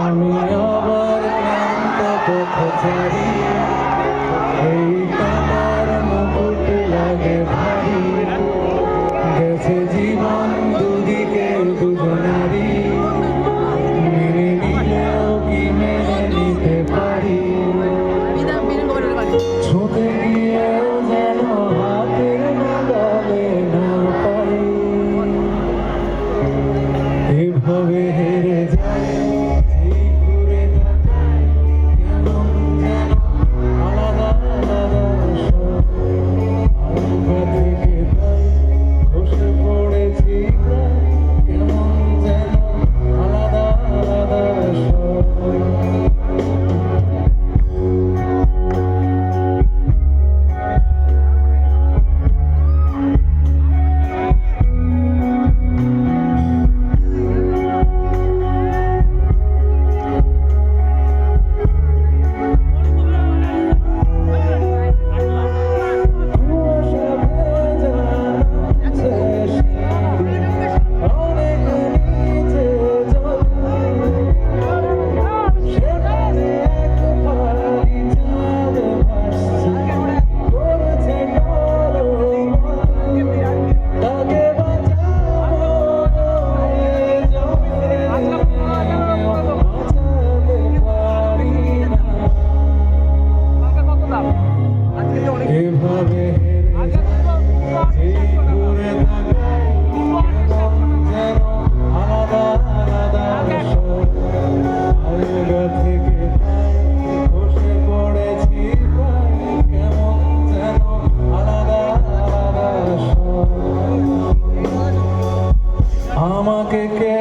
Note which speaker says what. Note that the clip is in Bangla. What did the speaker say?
Speaker 1: আমি আবার ক্লান্ত পথচারী এই কামার মুকুট লাগে ভারী। গেছে আমাকে কে